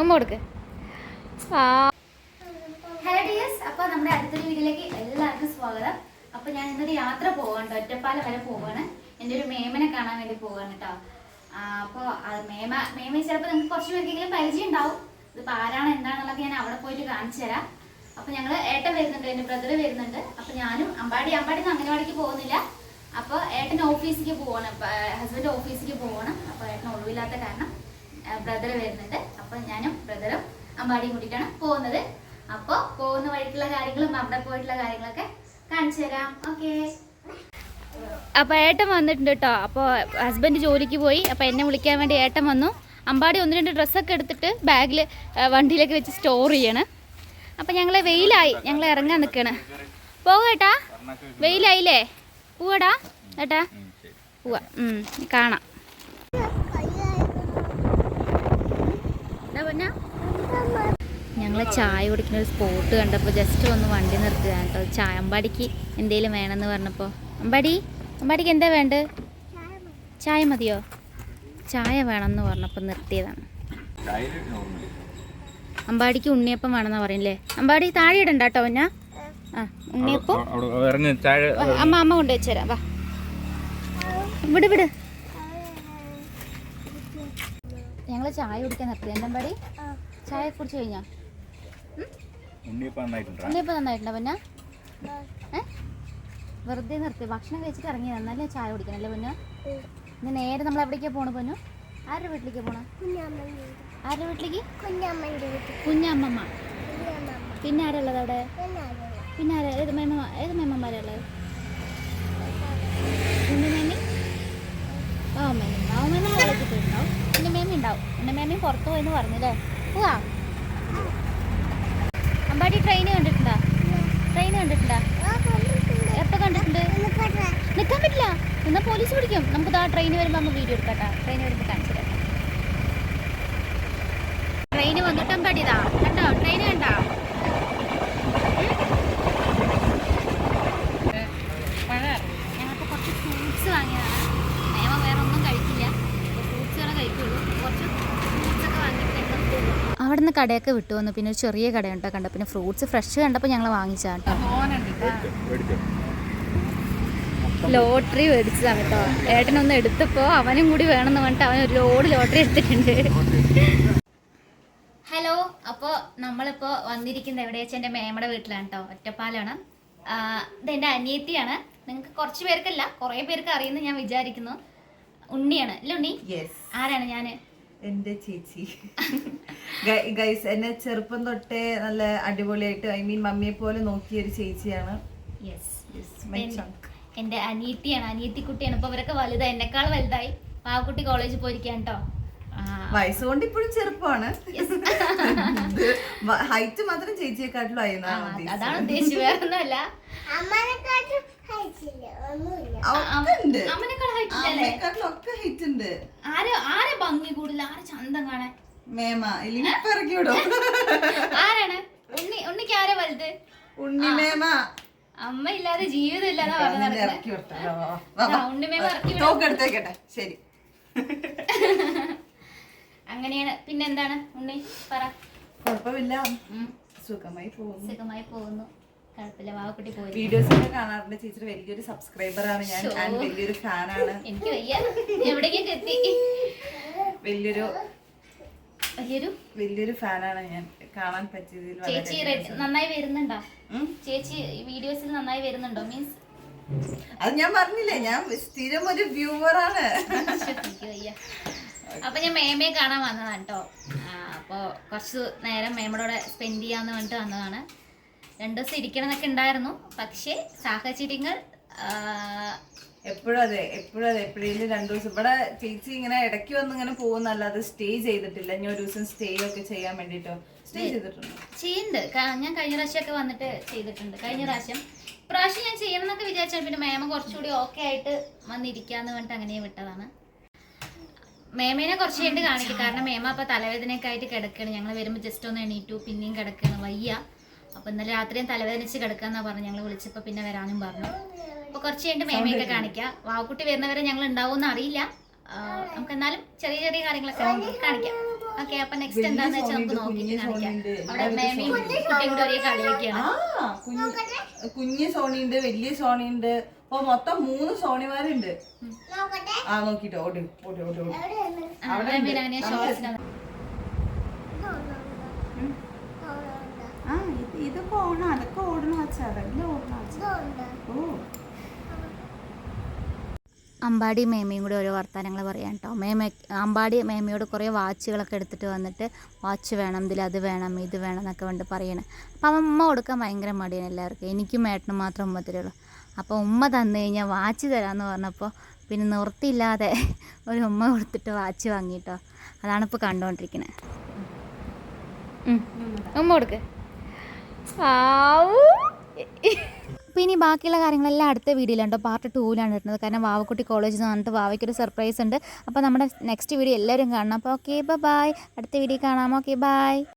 ഉമ്മ കൊടുക്ക്. Hello dears അപ്പോൾ നമ്മുടെ അടുത്തൊരു വീട്ടിലേക്ക് എല്ലാവർക്കും സ്വാഗതം. അപ്പോൾ ഞാൻ ഇന്നൊരു യാത്ര പോവാണ് ഒറ്റപ്പാല വരെ പോവാണ്. എന്റെ ഒരു മേമനെ കാണാൻ വേണ്ടി പോവാണ് കേട്ടോ. അപ്പോൾ മേമ മേമയെ ചിലപ്പോൾ നിങ്ങൾക്ക് കുറച്ച് പേർക്കെങ്കിലും പരിചയം ഉണ്ടാവും. ഇതിപ്പോൾ ആരാണ് എന്താണെന്നുള്ളത് ഞാൻ അവിടെ പോയിട്ട് കാണിച്ചു തരാം. അപ്പോൾ ഞങ്ങൾ ഏട്ടൻ വരുന്നുണ്ട് എന്റെ ബ്രദർ വരുന്നുണ്ട്. അപ്പോൾ ഞാനും അമ്പാടി അമ്പാടി നിന്ന് അംഗനവാടിക്ക് പോകുന്നില്ല. അപ്പോൾ ഏട്ടൻ ഓഫീസിലേക്ക് പോവാണ് ഹസ്ബൻഡ് ഓഫീസിലേക്ക് പോവാണ്. അപ്പോൾ ഏട്ടൻ ഒഴിവില്ലാത്ത കാരണം ബ്രദർ വരുന്നുണ്ട്. അപ്പോൾ ഞാനും ബ്രദറും അമ്പാടിയും കൂട്ടിയിട്ടാണ് പോകുന്നത്. അപ്പോൾ പോകുന്ന വഴിക്കുള്ള കാര്യങ്ങളും അവിടെ പോയിട്ടുള്ള കാര്യങ്ങളൊക്കെ കാണിച്ചു തരാം. ഓക്കെ അപ്പോൾ ഏട്ടൻ വന്നിട്ടുണ്ട് കേട്ടോ. അപ്പോൾ ഹസ്ബൻഡ് ജോലിക്ക് പോയി. അപ്പോൾ എന്നെ വിളിക്കാൻ വേണ്ടി ഏട്ടൻ വന്നു. അമ്പാടി ഒന്ന് രണ്ട് ഡ്രസ്സൊക്കെ എടുത്തിട്ട് ബാഗിൽ വണ്ടിയിലേക്ക് വെച്ച് സ്റ്റോർ ചെയ്യണം. അപ്പോൾ ഞങ്ങളെ വെയിലായി. ഞങ്ങൾ ഇറങ്ങാൻ നിൽക്കുകയാണ് പോകേട്ടാ വെയിലായില്ലേ? പൂവാടാ. ഏട്ടാ? പോവാ. കാണാം. പറഞ്ഞ? ഞങ്ങൾ ചായ കുടിക്കുന്ന ഒരു സ്പോട്ട് കണ്ടപ്പോൾ ജസ്റ്റ് ഒന്ന് വണ്ടി നിർത്തിയതാണ് കേട്ടോ. ചായ അമ്പാടിക്ക് എന്തെങ്കിലും വേണമെന്ന് പറഞ്ഞപ്പോൾ അമ്പാടി അമ്പാടിക്ക് എന്താ വേണ്ടത്? ചായ മതിയോ? ചായ വേണമെന്ന് പറഞ്ഞപ്പോൾ നിർത്തിയതാണ്. അമ്പാടിക്ക് ഉണ്ണിയപ്പം വേണമെന്ന് പറയുന്നില്ലേ? അമ്പാടി താഴെ ഇടണ്ട കേട്ടോ ഞാൻ ആ ഉണ്ണിയപ്പം. അമ്മ അമ്മ കൊണ്ട് വെച്ചുതരാം വാ. ഇവിടെ വിട്. ഞങ്ങൾ ചായ കുടിക്കാൻ നിർത്തി. എന്റെ പടി ചായ കുടിച്ചു കഴിഞ്ഞാ? ഉണ്ണിയപ്പം നന്നായിട്ടുണ്ടാ? പിന്നെ? വെറുതെ നിർത്തി. ഭക്ഷണം കഴിച്ചിട്ട് ഇറങ്ങി നന്നല്ലേ ചായ കുടിക്കണം അല്ലേ പൊന്നു? ഇന്ന് നേരെ നമ്മൾ എവിടേക്കാണ് പോണു പൊന്നു? ആരുടെ വീട്ടിലേക്ക് പോണ? ആരുടെ വീട്ടിലേക്ക്? കുഞ്ഞമ്മമ്മ. പിന്നെ ആരുള്ളത് അവിടെ? പിന്നെ ആരാ? ഏത് മേമ ഏത് മേമ്മമാരാ ഉള്ളത് കുഞ്ഞു മേമി ആ മേമ ആ മേമ കോളേജിൽ പോയിട്ടുണ്ടാവും പിന്നെ മേമ ഉണ്ടാവും പിന്നെ മേമയും പുറത്തു പോയെന്ന് പറഞ്ഞില്ലേ? പോവാ. അമ്പാടി ട്രെയിൻ കണ്ടിട്ടുണ്ടോ? ട്രെയിൻ കണ്ടിട്ടുണ്ടോ? എപ്പോൾ കണ്ടിട്ടുണ്ട്? നിൽക്കാൻ പറ്റില്ല. എന്നാൽ പോലീസ് പിടിക്കും. നമുക്ക് ആ ട്രെയിൻ വരുമ്പോൾ നമുക്ക് വീഡിയോ എടുക്കട്ടാ ട്രെയിൻ വരുമ്പോൾ കാണിച്ചു തരാം ട്രെയിൻ വന്നിട്ട് അമ്പാടിയതാ കണ്ടോ ട്രെയിൻ കണ്ടോ ഞങ്ങൾക്ക് കുറച്ച് ഫ്രൂട്ട്സ് വാങ്ങിയതാണ് നിയമ വേറെ ഒന്നും കഴിക്കില്ല ഫ്രൂട്ട്സുകൾ കഴിക്കുള്ളൂ കുറച്ച് ഫ്രൂട്ട്സ് ഒക്കെ വാങ്ങിയിട്ട് ഞങ്ങൾ പോകും അവിടെ നിന്ന് കടയൊക്കെ വിട്ടു വന്നു. പിന്നെ ഒരു ചെറിയ കടയുണ്ടോ കണ്ടോ. പിന്നെ ഫ്രൂട്ട്സ് ഫ്രഷ് കണ്ടപ്പോൾ ഞങ്ങൾ വാങ്ങിച്ചാ കേട്ടോ. മേടിച്ചോ ലോട്ടറി മേടിച്ചതാണ് കേട്ടോ. ഏട്ടനൊന്ന് എടുത്തപ്പോൾ അവനും കൂടി വേണമെന്ന് പറഞ്ഞിട്ട് അവൻ ഒരു ലോഡ് ലോട്ടറി എടുത്തിട്ടുണ്ട്. ഹലോ അപ്പോൾ നമ്മളിപ്പോൾ വന്നിരിക്കുന്നത് എവിടെ വെച്ചാൽ എന്റെ മേമയുടെ വീട്ടിലാണ് കേട്ടോ. ഒറ്റപ്പാലാണ്. ഇതെന്റെ അനിയത്തിയാണ്. നിങ്ങൾക്ക് കുറച്ച് പേർക്കല്ല കുറേ പേർക്ക് അറിയുന്നു ഞാൻ വിചാരിക്കുന്നു. ഉണ്ണിയാണ്. അല്ലേ ഉണ്ണി? ആരാണ് ഞാൻ എന്റെ ചേച്ചി. ഗൈസ് എന്നെ ചെറുപ്പം തൊട്ടേ നല്ല അടിപൊളിയായിട്ട് ഐ മീൻ മമ്മിയെ പോലെ നോക്കിയ ഒരു ചേച്ചിയാണ് എന്റെ അനിയത്തിയാണ് അനിയത്തി കുട്ടിയാണ് ഇപ്പൊ അനിയത്തിയാണ് അനിയത്തിക്കുട്ടിയാണ് ഇപ്പോൾ ഇവരൊക്കെ വലുതായി. എന്നെക്കാൾ വലുതായി. പാവക്കുട്ടി കോളേജിൽ പോയിരിക്കാൻ കേട്ടോ വയസ്സുകൊണ്ട് ഇപ്പോഴും ചെറുപ്പമാണ്. ഹൈറ്റ് മാത്രം ചേച്ചിയെക്കാട്ടിലും ആയിരുന്നു അതാണ് ഉദ്ദേശിച്ചത്. വേറെ ഒന്നുമല്ല. അമ്മനെക്കാൾ height ഇല്ലല്ലേ? അമ്മയെക്കാട്ടിലും ഒക്കെ ഹൈറ്റ് ഉണ്ട് ആരെ ആരെ ഭംഗി കൂടുതൽ ആരെ ചന്തം കാണാൻ? മേമ ഇല്ലെങ്കിൽ ഇപ്പൊ ഇറക്കി വിടും. ആരാണ്? ഉണ്ണി ഉണ്ണിക്ക് ആരാ വലുത്? ഉണ്ണി മേമ. അമ്മ ഇല്ലാതെ ജീവിതം ഇല്ലാതെ ഇറക്കി ശരി. അങ്ങനെയാണ്. പിന്നെന്താണ് ഉണ്ണി പറ. കുഴപ്പമില്ല. സുഖമായി പോകുന്നു. സുഖമായി പോകുന്നു. കുഴപ്പമില്ല. വാവക്കുട്ടി പോയി. വീഡിയോസ് ഒക്കെ കാണാറുണ്ട്. ചേച്ചി വലിയൊരു സബ്സ്ക്രൈബർ ആണ് ഞാൻ. ആൻഡ് വലിയൊരു ഫാനാണ് എനിക്ക് വയ്യ. എവിടേക്കൊക്കെ എത്തി. വലിയൊരു വലിയൊരു വലിയൊരു ഫാനാണ് ഞാൻ. കാണാൻ പറ്റിയതിൽ ചേച്ചി നന്നായി വരുന്നുണ്ടോ. ചേച്ചി വീഡിയോസിൽ നന്നായി വരുന്നുണ്ടോ മീൻസ്? അത് ഞാൻ പറഞ്ഞില്ലേ ഞാൻ സ്ഥിരം ഒരു വ്യൂവർ ആണ്. അപ്പൊ ഞാൻ മേമയെ കാണാൻ വന്നതാണ് കേട്ടോ അപ്പൊ കുറച്ച് നേരം മേമയുടെ സ്പെൻഡ് ചെയ്യാന്ന് പറഞ്ഞിട്ട് വന്നതാണ്. രണ്ടു ദിവസം ഇരിക്കണം എന്നൊക്കെ ഉണ്ടായിരുന്നു. പക്ഷേ സാഹചര്യങ്ങൾ എപ്പോഴും അതെ എപ്പോഴും അതെ എപ്പോഴേലും രണ്ടു ദിവസം. ഇവിടെ ചേച്ചി ഇങ്ങനെ ഇടയ്ക്ക് വന്ന് ഇങ്ങനെ പോകുന്നല്ലാതെ സ്റ്റേ ചെയ്തിട്ടില്ല. ഇനി ഒരു ദിവസം സ്റ്റേ ഒക്കെ ചെയ്യാൻ വേണ്ടിട്ടോ? സ്റ്റേ ചെയ്തിട്ടുണ്ട്? ചെയ്യുന്നുണ്ട്. ഞാൻ കഴിഞ്ഞ പ്രാവശ്യമൊക്കെ വന്നിട്ട് ചെയ്തിട്ടുണ്ട്. കഴിഞ്ഞ പ്രാവശ്യം. പ്രാവശ്യം ഞാൻ ചെയ്യണം എന്നൊക്കെ വിചാരിച്ചാൽ പിന്നെ മേമ കുറച്ചുകൂടി ഓക്കെ ആയിട്ട് വന്നിരിക്കാന്ന് പറഞ്ഞിട്ട് അങ്ങനെ വിട്ടതാണ്. മേമേനെ കുറച്ച് കഴിഞ്ഞിട്ട് കാണിക്കും. കാരണം മേമ അപ്പൊ തലവേദനയൊക്കെ ആയിട്ട് കിടക്കുകയാണ് ഞങ്ങൾ വരുമ്പോൾ ജസ്റ്റ് ഒന്ന് എണീറ്റു. പിന്നെയും കിടക്കുകയാണ് വയ്യ. അപ്പൊ ഇന്നലെ രാത്രിയും തലവേദനിച്ച് കിടക്കാന്നാ പറഞ്ഞു ഞങ്ങൾ വിളിച്ചപ്പോൾ പിന്നെ വരാനും പറഞ്ഞു. അപ്പൊ കുറച്ച് കഴിഞ്ഞിട്ട് മേമയൊക്കെ കാണിക്കാം. വാവക്കുട്ടി വരുന്നവരെ ഞങ്ങൾ ഉണ്ടാവുമെന്ന് അറിയില്ല. നമുക്ക് എന്നാലും ചെറിയ ചെറിയ കാര്യങ്ങളൊക്കെ കാണിക്കാം. ഓക്കെ അപ്പൊ നെക്സ്റ്റ് എന്താന്ന് വെച്ചാൽ നമുക്ക് നോക്കിയിട്ട് കാണിക്കാം. അവിടെ മേമയും കുട്ടിയും കൂടെ ഒരേ കളിയൊക്കെയാണ്. ആ കുഞ്ഞ് സോണിയുണ്ട് വലിയ സോണിയുണ്ട്. അപ്പൊ മൊത്തം മൂന്ന് സോണിമാരുണ്ട്. ആ നോക്കിട്ടോ. ഓടി ഓടി ഓടി ഓടി. അവിടെ ഉണ്ട്. മേമിനെ ഷോർട്സിനാണ് ആ ഇത് പോണ അതൊക്കെ ഓടണ അച്ഛാ അതെല്ലാം ഓടണ അച്ഛാ ഓ. അമ്പാടി മേമയും കൂടി ഓരോ വർത്തമാനങ്ങൾ പറയാം കേട്ടോ മേമ അമ്പാടി മേമയോട് കുറേ വാച്ചുകളൊക്കെ എടുത്തിട്ട് വന്നിട്ട് വാച്ച് വേണം ഇതിൽ അത് വേണം ഇത് വേണം എന്നൊക്കെ വേണ്ടി പറയണേ. അപ്പം ഉമ്മ കൊടുക്കാൻ ഭയങ്കര മടിയാണ് എല്ലാവർക്കും. എനിക്കും ഏട്ടനും മാത്രം ഉമ്മ തരുള്ളൂ. അപ്പോൾ ഉമ്മ തന്നു കഴിഞ്ഞാൽ വാച്ച് തരാമെന്ന് പറഞ്ഞപ്പോൾ പിന്നെ നിർത്തിയില്ലാതെ ഒരു ഉമ്മ കൊടുത്തിട്ട് വാച്ച് വാങ്ങിയിട്ടോ അതാണ് ഇപ്പോൾ കണ്ടുകൊണ്ടിരിക്കുന്നത് ഉമ്മ കൊടുക്ക്. അപ്പോൾ ഇനി ബാക്കിയുള്ള കാര്യങ്ങളെല്ലാം അടുത്ത വീഡിയോയിലുണ്ടോ. പാർട്ട് ടൂവിലാണ് ഇടുന്നത് കാരണം വാവക്കുട്ടി കോളേജിൽ നിന്ന് വന്നിട്ട് വാവയ്ക്കൊരു സർപ്രൈസ് ഉണ്ട്. അപ്പോൾ നമ്മുടെ നെക്സ്റ്റ് വീഡിയോ എല്ലാവരും കാണണം. അപ്പോൾ ഓക്കെ ബൈ അടുത്ത വീഡിയോ കാണാം. Okay bye